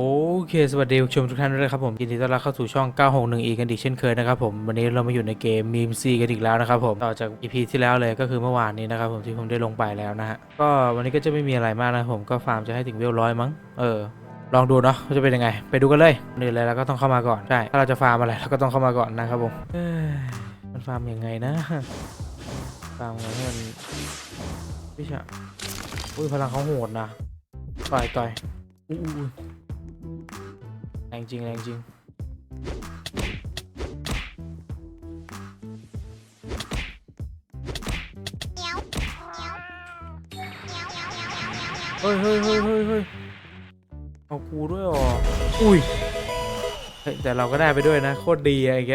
โอเค สวัสดีผู้ชมทุกท่านด้วยครับผมยินดีต้อนรับเข้าสู่ช่อง 961อีกันอีกเช่นเคยนะครับผมวันนี้เรามาอยู่ในเกมมีมซีกันอีกแล้วนะครับผมต่อจาก EP ที่แล้วเลยก็คือเมื่อวานนี้นะครับผมที่ผมได้ลงไปแล้วนะฮะก็วันนี้ก็จะไม่มีอะไรมากนะผมก็ฟาร์มจะให้ถึงเวลร้อยมั้งเออลองดูเนาะจะเป็นยังไง ไปดูกันเลยนี่เลยเราก็ต้องเข้ามาก่อนใช่ถ้าเราจะฟาร์มอะไรเราก็ต้องเข้ามาก่อนนะครับผมมันฟาร์มยังไงนะฟาร์มไงให้มันไม่ช่อุ้ยพลังเขาโหดนะต่อยต่อยอู้ รงจริงแรงจริงเฮ้ยเฮ้ยเฮ้ยเฮ้ยเฮ้ยเอากูด้วยเหรอ อุ้ยแต่เราก็ได้ไปด้วยนะ โคตรดีอะไอ้แก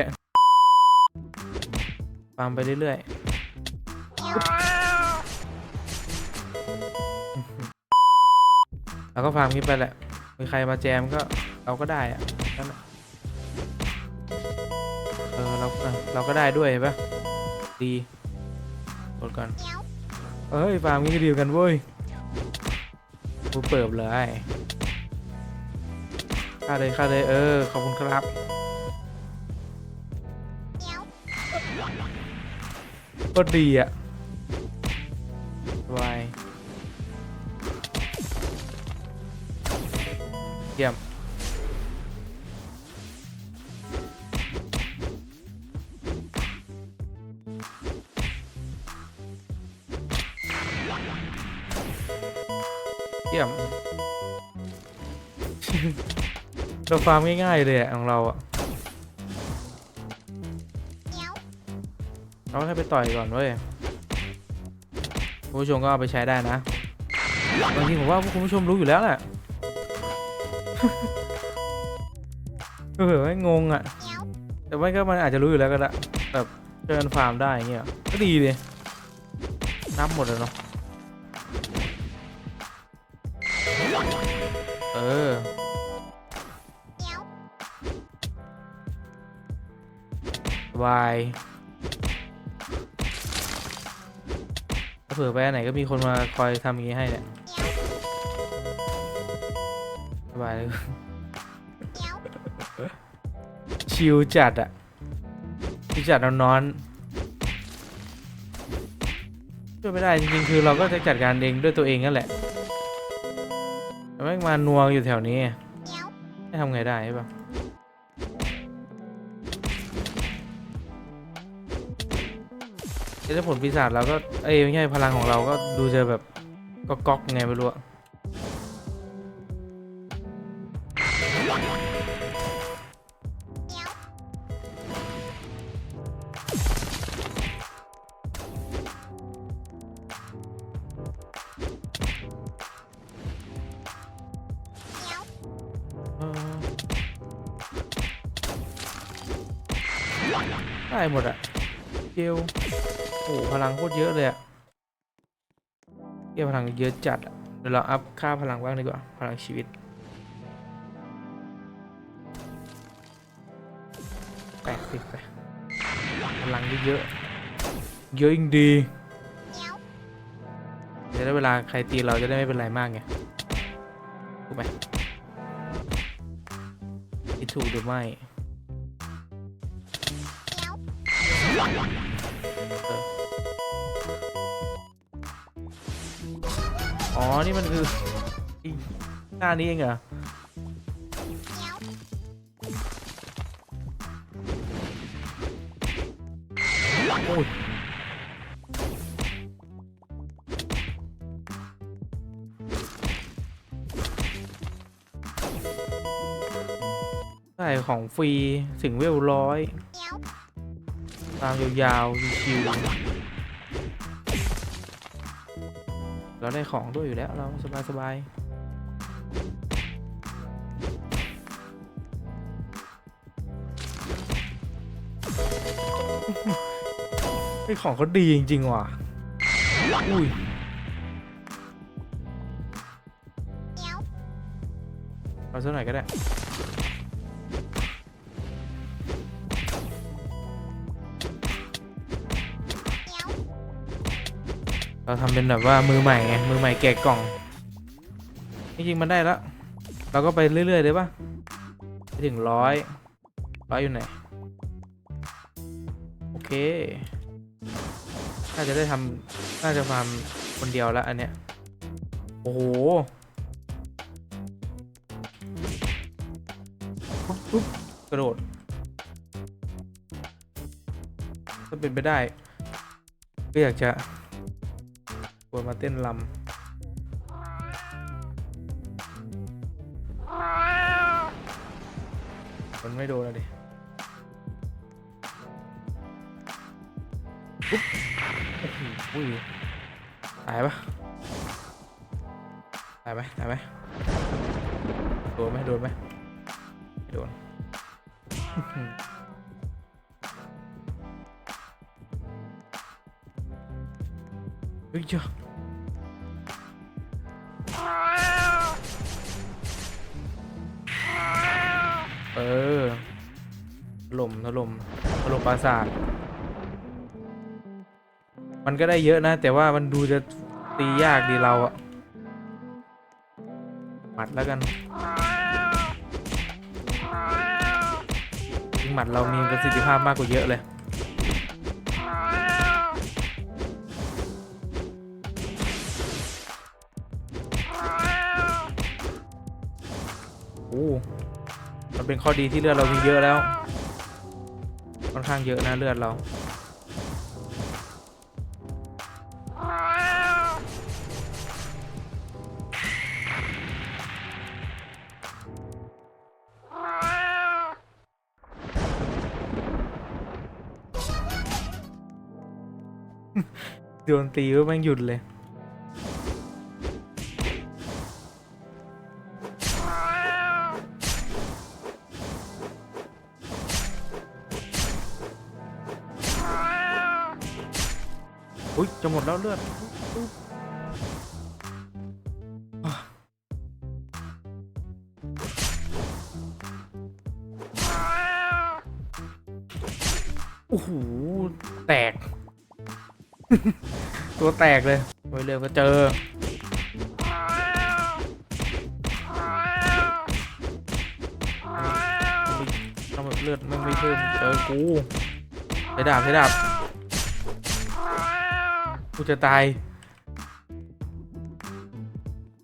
ฟาร์มไปเรื่อยๆเราก็ฟาร์มนี้ไปแหละ มีใครมาแจมก็ เราก็ได้อะนั่นเออเราเราก็ได้ด้วยเห็นปะดีกดก่อนเอ้ยฟาร์มนี้ก็ดีกันเว้ยกูเปิบเลยค่าเลยค่าเลยเออขอบคุณครับก็ดีอะวายเยี่ยม เยี่ยมเราฟาร์มง่ายๆเลยอะของเราอะเราแค่ไปต่อยก่อนเว้ยผู้ชมก็เอาไปใช้ได้นะบางทีผมว่าคุณผู้ชมรู้อยู่แล้วแหละเออไม่งงอะแต่ไม่ก็มันอาจจะรู้อยู่แล้วก็ได้แบบเจอฟาร์มได้เงี้ยก็ดีเลยนับหมดเลยเนาะ เออ วายถ้าเผื่อไปไหนก็มีคนมาคอยทำอย่างนี้ให้เนี่ยสบายเลยชิลจัดอะชิลจัดนอนนอนช่วยไม่ได้จริงๆคือเราก็จะจัดการเองด้วยตัวเองนั่นแหละ แต่แม่งมานัวอยู่แถวนี้ให้ทำไงได้ใช่ปะเอ้ยถ้าผลปีศาจเราก็ เอ้ยไม่ใช่พลังของเราก็ดูจะแบบก็ก๊อกไงไม่รู้อะ ได้หมดอะเกลโอ้พลังโคตรเยอะเลยอะเกลพลังเยอะจัดอะเดี๋ยวเราอัพค่าพลังบ้างดีกว่า พลังชีวิตแปดสิบไปพลังเยอะเยอะยิ่งดีจะได้เวลาใครตีเราจะได้ไม่เป็นไรมากไงถูกไหมถูกหรือไม่ อ๋อ นี่มันคือหน้านี้เองเหรอโอ้ยได้ของฟรีถึงเวลร้อย ตามยาวๆชิวๆเราได้ของด้วยอยู่แล้วเราสบายๆไอ้ของเขาดีจริงๆว่ะ อุ้ยเอาสักหน่อยก็ได้ เราทำเป็นแบบว่ามือใหม่ไงมือใหม่แกะกล่องจริงๆมันได้แล้ว เราก็ไปเรื่อยๆเลยปะไปถึงร้อยร้อยอยู่ไหน โอเค น่าจะได้ทำน่าจะฟาร์มคนเดียวแล้วอันเนี้ย โอ้โหปุ๊บกระโดดถ้าเป็นไปได้ก็อยากจะ ชวนมาเต้นลำมันไม่โดนอะดิปุ๊บโอ้โหอุ้ยตายปะตายไหมตายไหมโดนไหมโดนไหมโดนเฮ้ยเจ้า เออถล่มถล่มถล่มปราสาท มันก็ได้เยอะนะ แต่ว่ามันดูจะตียากดีเราอะหมัดแล้วกันยิงหมัดเรามีประสิทธิภาพมากกว่าเยอะเลยโอ้ มันเป็นข้อดีที่เลือดเรามีเยอะแล้ว ค่อนข้างเยอะนะเลือดเรา โดนตีก็แม่งหยุดเลย อุ้ยจะหมดแล้วเลือดอุ๊ยอะโอ้โหแตก ตัวแตกเลยไว้เร็วก็เจอทำแบบเลือดมันไม่เพิ่มเจอกูใช้ดาบใช้ดาบ กูจะตาย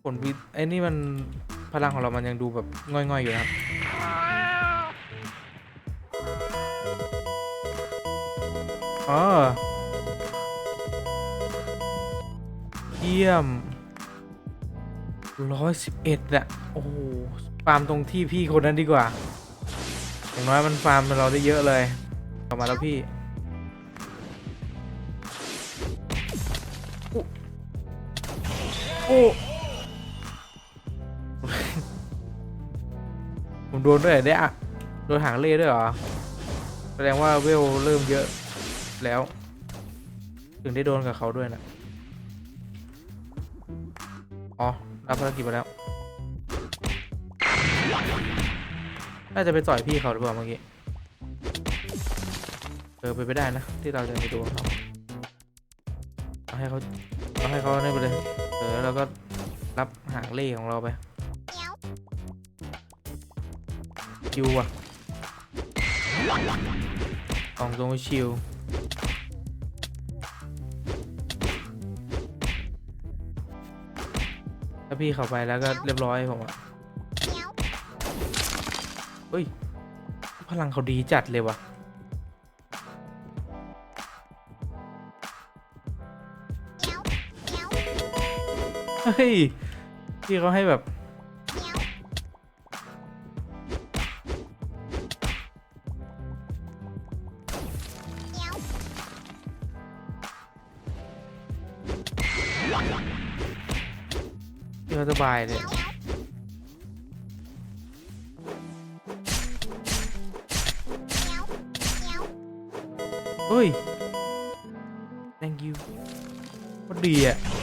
ผลวิไอ้นี่มันพลังของเรามันยังดูแบบง่อยๆอยู่นะครับออเยี่ยมร้อยสิบเอ็ดอะโอ้โหฟาร์มตรงที่พี่คนนั้นดีกว่าอย่างน้อยมันฟาร์มเราได้เยอะเลยกลับมาแล้วพี่ อ้ผมโดนด้วยเหรอเนี่ยอะโดนหางเล่ด้วยเหรอ แสดงว่าเวลเริ่มเยอะแล้ว ถึงได้โดนกับเขาด้วยนะอ๋อรับภารกิจมาแล้ว น่าจะไปต่อยพี่เขาหรือเปล่าเมื่อกี้ เออไปไปได้นะ ที่เราจะไปโดนเขาเอาให้เขาเอาให้เขาเนี่ยไปเลย เออแล้วก็รับหางเล่ของเราไปชิวอะกองตรงชิวถ้าพี่เข้าไปแล้วก็เรียบร้อยผมอะเฮ้ย พลังเขาดีจัดเลยว่ะ ฮ้ยพี่เขาให้แบบสบายเลยเฮ้ย thank you ดีอะ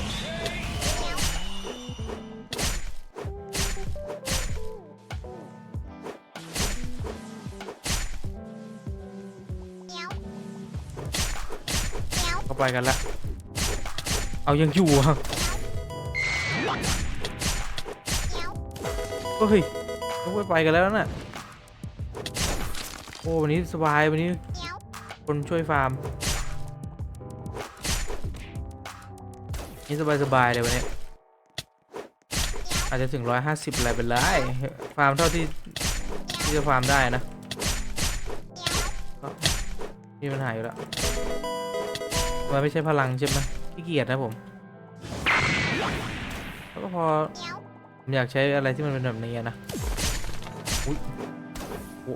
เข้าไปกันละเอายังอยู่อะเฮ้ยต้องไปไปกันแล้วน่ะโอ้วันนี้สบายวันนี้ คนช่วยฟาร์มนี่สบายสบายเลยวันนี้อาจจะถึงร้อยห้าสิบอะไรเป็นไรฟาร์มเท่าที่ที่จะฟาร์มได้นะก็ไมมีปัญหาอยู่แล้ว มันไม่ใช่พลังใช่ไหมขี้เกียจนะผมแล้วก็พอผมอยากใช้อะไรที่มันเป็นแบบนี้อะนะอุ้ยโอ้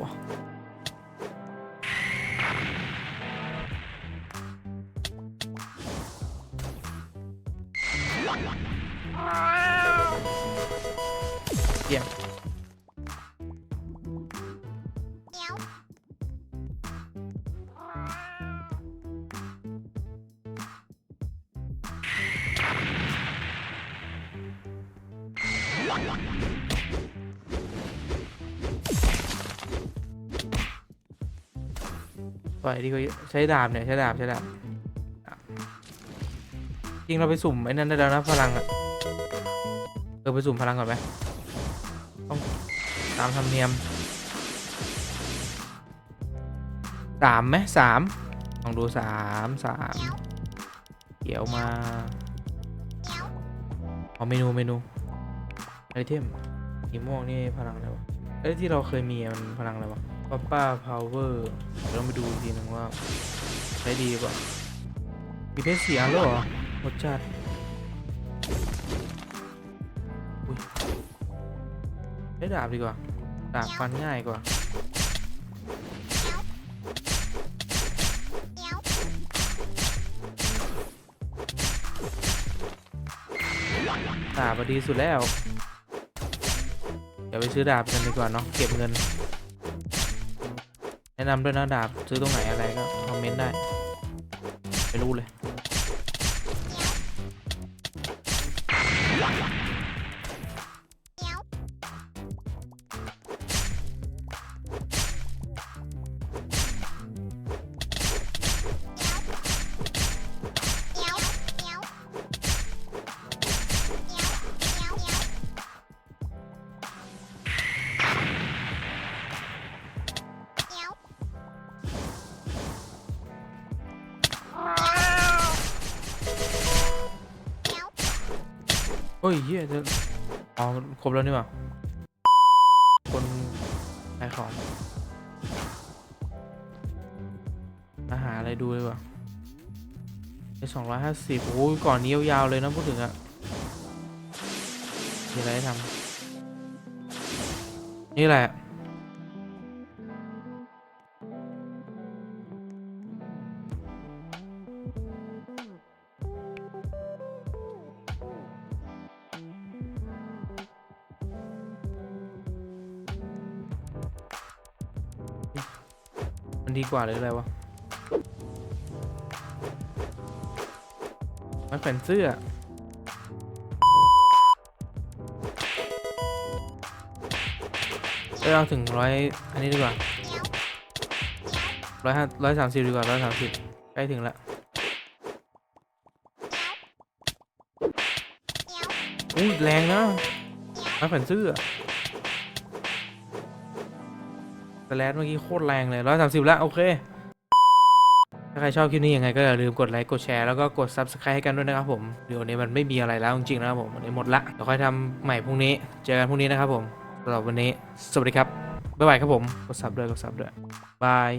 เยี่ย อยดีกว่าใช้ดาบเนี่ยใช้ดาบใช้ดาบจริงเราไปสุ่มไอ้นั่นได้แล้วนะพลังอะเออไปสุ่มพลังก่อนไหมต้องตามธรรมเนียมสามไหมสามลองดูสามสามเกี่ยวมาเอาเมนูเมนูไอเทมสีม่วงนี่พลังอะไรวะเอ้ที่เราเคยมีมันพลังอะไรวะ ป้าป้าพาวเวอร์เดี๋ยวเราไปดูอีกทีหนึงว่า ใช้ดีป่ะมีเพชรสีอันแล้วเหรอรสชาติอุ้ยดาบดีกว่า ดาบฟันง่ายกว่าดาบดีสุดแล้ว เดี๋ยวไปซื้อดาบกันดีกว่าเนาะ เก็บเงิน แนะนำด้วยนะดาบซื้อตรงไหนอะไรก็คอมเมนต์ได้ไม่รู้เลย อ้ยเฮียจะอ๋อครบแล้วนี่หว่าคนขายของอาหารอะไรดูเลยว่ะไอสองร้อยห้าสิบโอ้ยก่อนนี้ยาวๆเลยนะพูดถึงอะมีอะไรให้ทำนี่แหละ กว่าหรืออะไรวะไม้แขวนเสื้อเอ้ยเอาถึงร้อยอันนี้ดีกว่าร้อยห้าร้อยสามสิบดีกว่าร้อยสามสิบใกล้ถึงละอุ้ยแรงนะไม้แขวนเสื้อ สแลดเมื่อกี้โคตรแรงเลยร้อยสามสิบละโอเค ถ้าใครชอบคลิปนี้ยังไงก็อย่าลืมกดไลค์กดแชร์แล้วก็กด subscribe ให้กันด้วยนะครับผมเดี๋ยวนี้มันไม่มีอะไรแล้วจริงๆนะครับผมวันนี้หมดละเดี๋ยวค่อยทำใหม่พรุ่งนี้ เจอกันพรุ่งนี้นะครับผมสำหรับวันนี้ สวัสดีครับบ๊ายบายครับผมกดซับด้วยกดซับด้วยบาย